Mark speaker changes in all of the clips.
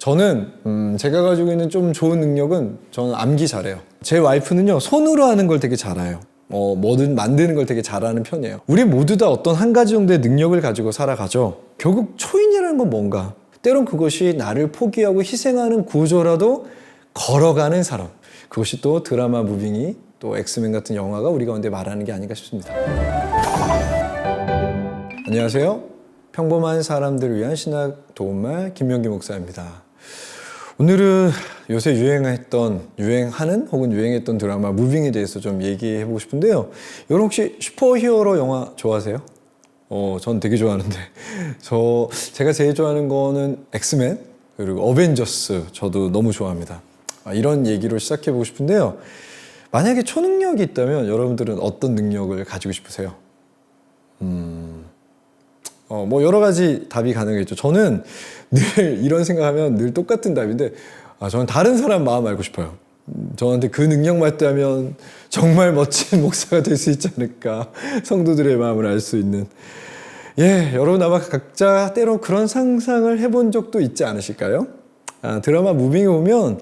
Speaker 1: 저는 음, 제가 가지고 있는 좀 좋은 능력은 저는 암기 잘해요. 제 와이프는요 손으로 하는 걸 되게 잘해요. 어, 뭐든 만드는 걸 되게 잘하는 편이에요. 우리 모두 다 어떤 한 가지 정도의 능력을 가지고 살아가죠. 결국 초인이라는 건 뭔가? 때론 그것이 나를 포기하고 희생하는 구조라도 걸어가는 사람. 그것이 또 드라마 무빙이 또 엑스맨 같은 영화가 우리 가운데 말하는 게 아닌가 싶습니다. 안녕하세요. 평범한 사람들을 위한 신학 도움말 김명기 목사입니다. 오늘은 요새 유행했던 유행하는 혹은 유행했던 드라마 무빙에 대해서 좀 얘기해 보고 싶은데요. 여러분 혹시 슈퍼히어로 영화 좋아하세요? 어, 전 되게 좋아하는데 저 제가 제일 좋아하는 거는 엑스맨 그리고 어벤져스 저도 너무 좋아합니다. 아, 이런 얘기로 시작해 보고 싶은데요. 만약에 초능력이 있다면 여러분들은 어떤 능력을 가지고 싶으세요? 어, 뭐 여러 가지 답이 가능하겠죠. 저는 늘 이런 생각하면 늘 똑같은 답인데, 아, 저는 다른 사람 마음 알고 싶어요. 음, 저한테 그 능력만 있다면 정말 멋진 목사가 될 수 있지 않을까. 성도들의 마음을 알 수 있는. 예, 여러분 아마 각자 때로 그런 상상을 해본 적도 있지 않으실까요? 아, 드라마 무빙에 보면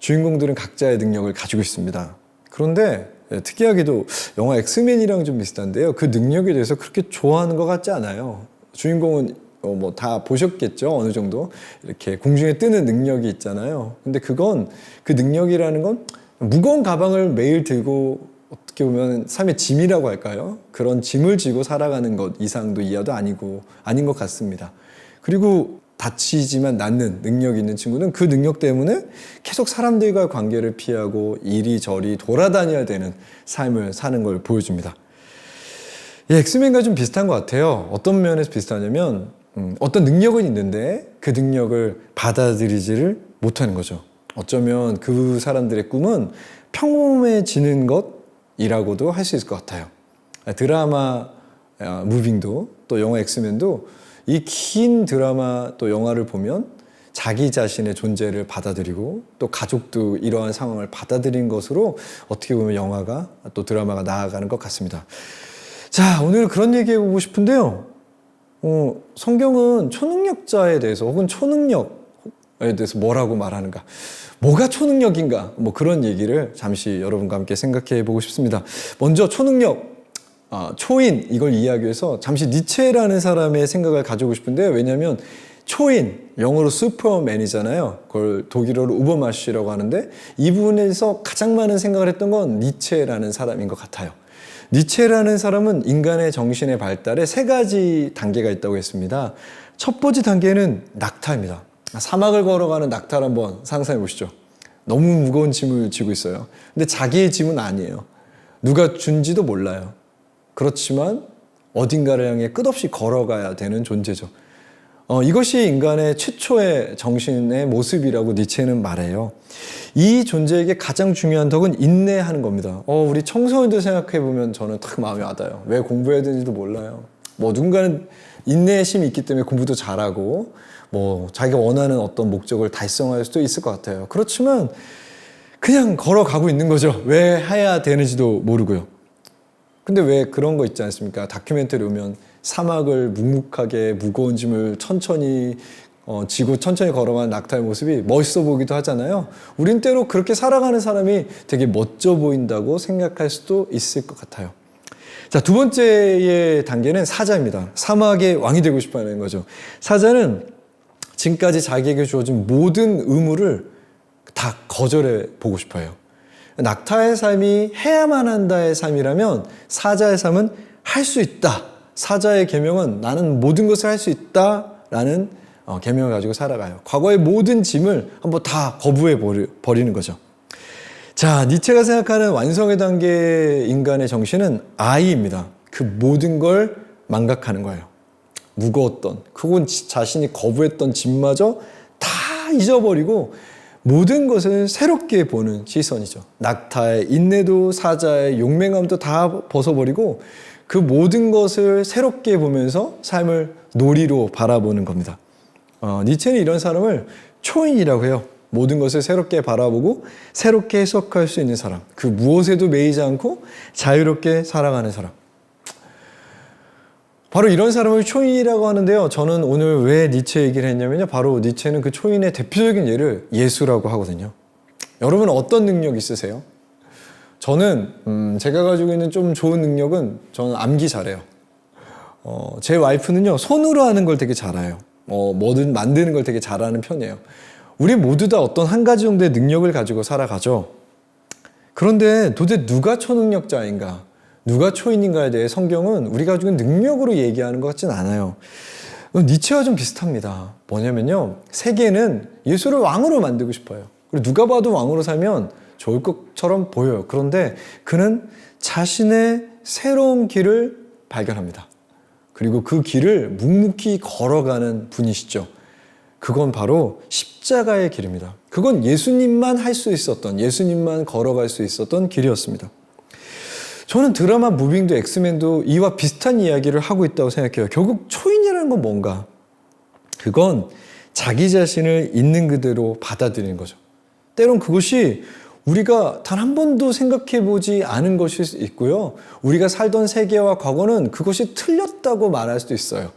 Speaker 1: 주인공들은 각자의 능력을 가지고 있습니다. 그런데 예, 특이하게도 영화 엑스맨이랑 좀 비슷한데요. 그 능력에 대해서 그렇게 좋아하는 것 같지 않아요. 주인공은 어, 뭐 다 보셨겠죠 어느 정도 이렇게 공중에 뜨는 능력이 있잖아요. 근데 그건 그 능력이라는 건 무거운 가방을 매일 들고 어떻게 보면 삶의 짐이라고 할까요? 그런 짐을 지고 살아가는 것 이상도 이하도 아니고 아닌 것 같습니다. 그리고 다치지만 낫는 능력이 있는 친구는 그 능력 때문에 계속 사람들과 관계를 피하고 이리저리 돌아다녀야 되는 삶을 사는 걸 보여줍니다. 예, 엑스맨과 좀 비슷한 것 같아요. 어떤 면에서 비슷하냐면 음, 어떤 능력은 있는데 그 능력을 받아들이지를 못하는 거죠. 어쩌면 그 사람들의 꿈은 평범해지는 것이라고도 할 수 있을 것 같아요. 드라마 아, 무빙도 또 영화 엑스맨도 이 긴 드라마 또 영화를 보면 자기 자신의 존재를 받아들이고 또 가족도 이러한 상황을 받아들인 것으로 어떻게 보면 영화가 또 드라마가 나아가는 것 같습니다. 자, 오늘 그런 얘기 해 보고 싶은데요. 어, 성경은 초능력자에 대해서 혹은 초능력에 대해서 뭐라고 말하는가? 뭐가 초능력인가? 뭐 그런 얘기를 잠시 여러분과 함께 생각해 보고 싶습니다. 먼저 초능력, 아, 초인 이걸 이해하기 위해서 잠시 니체라는 사람의 생각을 가지고 싶은데요. 왜냐하면 초인, 영어로 슈퍼맨이잖아요. 그걸 독일어로 우버마시라고 하는데 이 부분에서 가장 많은 생각을 했던 건 니체라는 사람인 것 같아요. 니체라는 사람은 인간의 정신의 발달에 세 가지 단계가 있다고 했습니다. 첫 번째 단계는 낙타입니다. 사막을 걸어가는 낙타를 한번 상상해 보시죠. 너무 무거운 짐을 지고 있어요. 근데 자기의 짐은 아니에요. 누가 준지도 몰라요. 그렇지만 어딘가를 향해 끝없이 걸어가야 되는 존재죠. 어, 이것이 인간의 최초의 정신의 모습이라고 니체는 말해요. 이 존재에게 가장 중요한 덕은 인내하는 겁니다. 어, 우리 청소년들 생각해 보면 저는 딱 마음이 와닿아요. 왜 공부해야 되는지도 몰라요. 뭐 누군가는 인내심이 있기 때문에 공부도 잘하고 뭐 자기가 원하는 어떤 목적을 달성할 수도 있을 것 같아요. 그렇지만 그냥 걸어가고 있는 거죠. 왜 해야 되는지도 모르고요. 근데 왜 그런 거 있지 않습니까? 다큐멘터리 보면 사막을 묵묵하게 무거운 짐을 천천히 어, 지고 천천히 걸어가는 낙타의 모습이 멋있어 보기도 하잖아요. 우린 때로 그렇게 살아가는 사람이 되게 멋져 보인다고 생각할 수도 있을 것 같아요. 자, 두 번째의 단계는 사자입니다. 사막의 왕이 되고 싶어 하는 거죠. 사자는 지금까지 자기에게 주어진 모든 의무를 다 거절해 보고 싶어요. 낙타의 삶이 해야만 한다의 삶이라면 사자의 삶은 할 수 있다. 사자의 계명은 나는 모든 것을 할 수 있다라는 어, 계명을 가지고 살아가요. 과거의 모든 짐을 한번 다 거부해 버리, 버리는 거죠. 자, 니체가 생각하는 완성의 단계 인간의 정신은 아이입니다. 그 모든 걸 망각하는 거예요. 무거웠던, 그건 자신이 거부했던 짐마저 다 잊어버리고 모든 것을 새롭게 보는 시선이죠. 낙타의 인내도 사자의 용맹함도 다 벗어버리고 그 모든 것을 새롭게 보면서 삶을 놀이로 바라보는 겁니다. 어, 니체는 이런 사람을 초인이라고 해요. 모든 것을 새롭게 바라보고 새롭게 해석할 수 있는 사람. 그 무엇에도 매이지 않고 자유롭게 살아가는 사람. 바로 이런 사람을 초인이라고 하는데요. 저는 오늘 왜 니체 얘기를 했냐면요. 바로 니체는 그 초인의 대표적인 예를 예수라고 하거든요. 여러분 어떤 능력 있으세요? 저는 음, 제가 가지고 있는 좀 좋은 능력은 저는 암기 잘해요. 어, 제 와이프는요 손으로 하는 걸 되게 잘해요. 어, 뭐든 만드는 걸 되게 잘하는 편이에요. 우리 모두 다 어떤 한 가지 정도의 능력을 가지고 살아가죠. 그런데 도대체 누가 초능력자인가, 누가 초인인가에 대해 성경은 우리가 가지고 있는 능력으로 얘기하는 것 같진 않아요. 니체와 좀 비슷합니다. 뭐냐면요, 세계는 예수를 왕으로 만들고 싶어요. 그리고 누가 봐도 왕으로 살면 좋을 것처럼 보여요. 그런데 그는 자신의 새로운 길을 발견합니다. 그리고 그 길을 묵묵히 걸어가는 분이시죠. 그건 바로 십자가의 길입니다. 그건 예수님만 할 수 있었던, 예수님만 걸어갈 수 있었던 길이었습니다. 저는 드라마 무빙도 엑스맨도 이와 비슷한 이야기를 하고 있다고 생각해요. 결국 초인이라는 건 뭔가? 그건 자기 자신을 있는 그대로 받아들이는 거죠. 때론 그것이 우리가 단 한 번도 생각해 보지 않은 수 있고요. 우리가 살던 세계와 과거는 그것이 틀렸다고 말할 수도 있어요.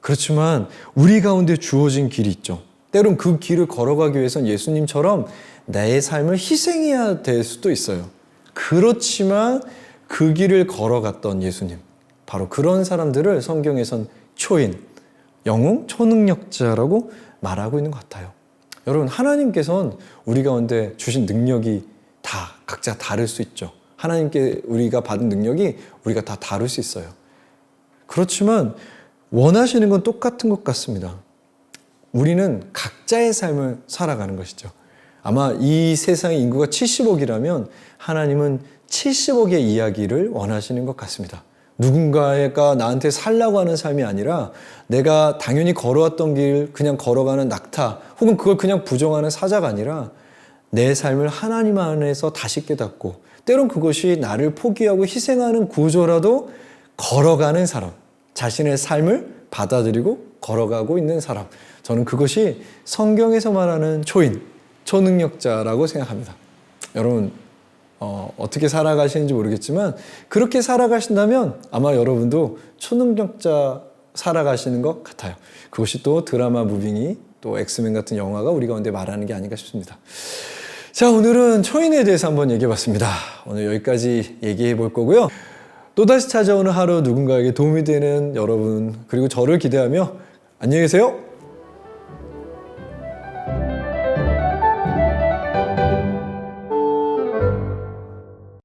Speaker 1: 그렇지만 우리 가운데 주어진 길이 있죠. 때론 그 길을 걸어가기 위해선 예수님처럼 나의 삶을 희생해야 될 수도 있어요. 그렇지만 그 길을 걸어갔던 예수님. 바로 그런 사람들을 성경에선 초인, 영웅, 초능력자라고 말하고 있는 것 같아요. 여러분, 하나님께서는 우리 가운데 주신 능력이 다 각자 다를 수 있죠. 하나님께 우리가 받은 능력이 우리가 다 다를 수 있어요. 그렇지만 원하시는 건 똑같은 것 같습니다. 우리는 각자의 삶을 살아가는 것이죠. 아마 이 세상의 인구가 70억이라면 하나님은 70억의 이야기를 원하시는 것 같습니다. 누군가가 나한테 살라고 하는 삶이 아니라 내가 당연히 걸어왔던 길 그냥 걸어가는 낙타 혹은 그걸 그냥 부정하는 사자가 아니라 내 삶을 하나님 안에서 다시 깨닫고 때론 그것이 나를 포기하고 희생하는 구조라도 걸어가는 사람 자신의 삶을 받아들이고 걸어가고 있는 사람. 저는 그것이 성경에서 말하는 초인 초능력자라고 생각합니다. 여러분 어, 어떻게 살아가시는지 모르겠지만 그렇게 살아가신다면 아마 여러분도 초능력자 살아가시는 것 같아요. 그것이 또 드라마 무빙이 또 엑스맨 같은 영화가 우리 가운데 말하는 게 아닌가 싶습니다. 자, 오늘은 초인에 대해서 한번 얘기해 봤습니다. 오늘 여기까지 얘기해 볼 거고요. 또다시 찾아오는 하루 누군가에게 도움이 되는 여러분, 그리고 저를 기대하며 안녕히 계세요.